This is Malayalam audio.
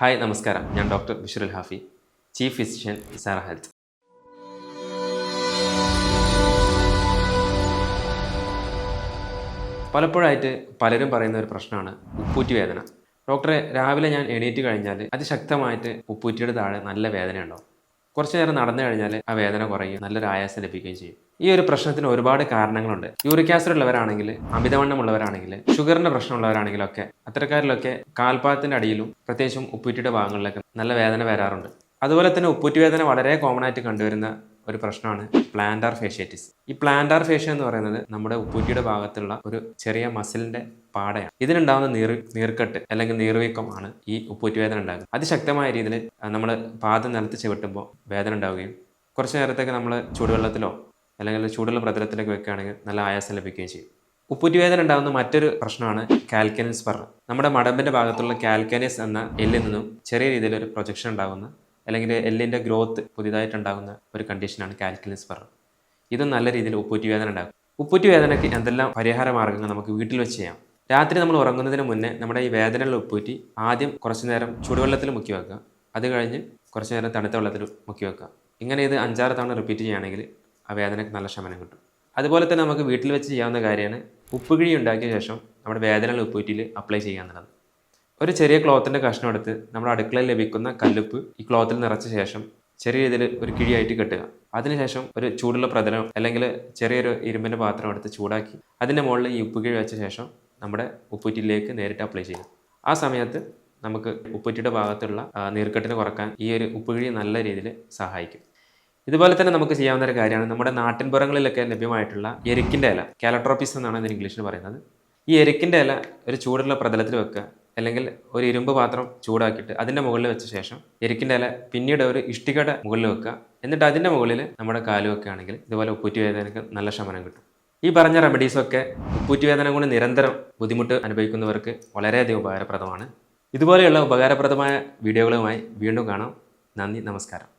ഹായ് നമസ്കാരം. ഞാൻ doctor Bishul Hafi chief physician Sara health. പലപ്പോഴായിട്ട് പലരും പറയുന്ന ഒരു പ്രശ്നമാണ് ഉപ്പൂറ്റി വേദന. ഡോക്ടറെ രാവിലെ ഞാൻ എണീറ്റ് കഴിഞ്ഞാൽ അതിശക്തമായിട്ട് ഉപ്പൂറ്റിയുടെ താഴെ നല്ല വേദന ഉണ്ടാവും കുറച്ചു നേരം നടന്നു കഴിഞ്ഞാൽ ആ വേദന കുറയും നല്ലൊരു ആയാസം ലഭിക്കുകയും ചെയ്യും. ഈ ഒരു പ്രശ്നത്തിന് ഒരുപാട് കാരണങ്ങളുണ്ട്. യൂറിക് ആസിഡ് ഉള്ളവരാണെങ്കിൽ അമിതവണ്ണം ഉള്ളവരാണെങ്കിൽ ഷുഗറിന്റെ പ്രശ്നമുള്ളവരാണെങ്കിലൊക്കെ അത്തരക്കാരിലൊക്കെ കാൽപാദത്തിന്റെ അടിയിലും പ്രത്യേകിച്ചും ഉപ്പൂറ്റിയുടെ ഭാഗങ്ങളിലൊക്കെ നല്ല വേദന വരാറുണ്ട്. അതുപോലെ തന്നെ ഉപ്പൂറ്റി വേദന വളരെ കോമൺ ആയിട്ട് കണ്ടുവരുന്ന ഒരു പ്രശ്നമാണ് പ്ലാന്റാർ ഫേഷ്യേറ്റിസ് ഈ പ്ലാന്റാർ ഫേഷ്യ എന്ന് പറയുന്നത് നമ്മുടെ ഉപ്പൂറ്റിയുടെ ഭാഗത്തുള്ള ഒരു ചെറിയ മസിലിന്റെ പാടയാണ്. ഇതിനുണ്ടാകുന്ന നീർ നീർക്കെട്ട് അല്ലെങ്കിൽ നീർവീക്കം ആണ് ഈ ഉപ്പൂറ്റി വേദന ഉണ്ടാകുന്നത് അതിശക്തമായ രീതിയിൽ നമ്മൾ പാദം നിലത്ത് ചവിട്ടുമ്പോൾ വേദന ഉണ്ടാവുകയും കുറച്ച് നേരത്തേക്ക് നമ്മൾ ചൂടുവെള്ളത്തിലോ അല്ലെങ്കിൽ ചൂടുള്ള പ്രതലത്തിലേക്ക് വെക്കുകയാണെങ്കിൽ നല്ല ആയാസം ലഭിക്കുകയും ചെയ്യും. ഉപ്പൂറ്റി വേദന ഉണ്ടാകുന്ന മറ്റൊരു പ്രശ്നമാണ് കാൽക്കനസ് സ്പർ. നമ്മുടെ മടമ്പിന്റെ ഭാഗത്തുള്ള കാൽക്കനിസ് എന്ന എല്ലിൽ നിന്നും ചെറിയ രീതിയിൽ ഒരു പ്രൊജക്ഷൻ ഉണ്ടാകുന്ന അല്ലെങ്കിൽ എല്ലിന്റെ ഗ്രോത്ത് പുതിയതായിട്ടുണ്ടാകുന്ന ഒരു കണ്ടീഷനാണ് കാൽക്കനസ് സ്പർ. ഇത് നല്ല രീതിയിൽ ഉപ്പൂറ്റി വേദന ഉണ്ടാകും ഉപ്പൂറ്റി വേദനയ്ക്ക് എന്തെല്ലാം പരിഹാര മാർഗങ്ങൾ നമുക്ക് വീട്ടിൽ വെച്ച് ചെയ്യാം? രാത്രി നമ്മൾ ഉറങ്ങുന്നതിന് മുന്നേ നമ്മുടെ ഈ വേദനയുള്ള ഉപ്പൂറ്റി ആദ്യം കുറച്ച് നേരം ചൂടുവെള്ളത്തിൽ മുക്കി വെക്കുക. അത് കഴിഞ്ഞ് കുറച്ച് നേരം തണുത്ത വെള്ളത്തിൽ മുക്കി വെക്കുക. ഇങ്ങനെ ഇത് അഞ്ചാറ് തവണ റിപ്പീറ്റ് ചെയ്യുകയാണെങ്കിൽ ആ വേദനയ്ക്ക് നല്ല ശമനം കിട്ടും. അതുപോലെ തന്നെ നമുക്ക് വീട്ടിൽ വെച്ച് ചെയ്യാവുന്ന കാര്യമാണ് ഉപ്പുകിഴി ഉണ്ടാക്കിയ ശേഷം നമ്മുടെ വേദനയുള്ള ഉപ്പൂറ്റിയിൽ അപ്ലൈ ചെയ്യുക എന്നുള്ളത്. ഒരു ചെറിയ ക്ലോത്തിന്റെ കഷ്ണം എടുത്ത് നമ്മുടെ അടുക്കളയിൽ ലഭിക്കുന്ന കല്ലുപ്പ് ഈ ക്ലോത്തിൽ നിറച്ച ശേഷം ചെറിയ രീതിയിൽ ഒരു കിഴിയായിട്ട് കെട്ടുക. അതിനുശേഷം ഒരു ചൂടുള്ള പ്രതലം അല്ലെങ്കിൽ ചെറിയൊരു ഇരുമ്പിന്റെ പാത്രം എടുത്ത് ചൂടാക്കി അതിന്റെ മുകളിൽ ഈ ഉപ്പ് കിഴി വെച്ച ശേഷം നമ്മുടെ ഉപ്പുറ്റിയിലേക്ക് നേരിട്ട് അപ്ലൈ ചെയ്യുക. ആ സമയത്ത് നമുക്ക് ഉപ്പുറ്റിയുടെ ഭാഗത്തുള്ള നീർക്കെട്ടിന് കുറയ്ക്കാൻ ഈ ഒരു ഉപ്പുകിഴി നല്ല രീതിയിൽ സഹായിക്കും. ഇതുപോലെ തന്നെ നമുക്ക് ചെയ്യാവുന്ന ഒരു കാര്യമാണ്. നമ്മുടെ നാട്ടിൻപുറങ്ങളിലൊക്കെ ലഭ്യമായിട്ടുള്ള എരിക്കിന്റെ ഇല കാലട്രോപ്പിസ് എന്നാണ് ഇതിന് ഇംഗ്ലീഷിൽ പറയുന്നത്. ഈ എരിക്കിന്റെ ഇല ഒരു ചൂടുള്ള പ്രതലത്തിൽ വെക്കുക അല്ലെങ്കിൽ ഒരു ഇരുമ്പ് പാത്രം ചൂടാക്കിയിട്ട് അതിന്റെ മുകളിൽ വെച്ച ശേഷം എരിക്കിന്റെ ഇല പിന്നീട് ഒരു ഇഷ്ടികയുടെ മുകളിൽ വെക്കുക. എന്നിട്ട് അതിന്റെ മുകളിൽ നമ്മുടെ കാൽ വെക്കുകയാണെങ്കിൽ ഇതുപോലെ ഉപ്പൂറ്റി വേദനയ്ക്ക് നല്ല ശമനം കിട്ടും. ഈ പറഞ്ഞ റെമഡീസൊക്കെ ഉപ്പൂറ്റി വേദന കൊണ്ട് നിരന്തരം ബുദ്ധിമുട്ട് അനുഭവിക്കുന്നവർക്ക് വളരെയധികം ഉപകാരപ്രദമാണ്. ഇതുപോലെയുള്ള ഉപകാരപ്രദമായ വീഡിയോകളുമായി വീണ്ടും കാണാം. നന്ദി നമസ്കാരം.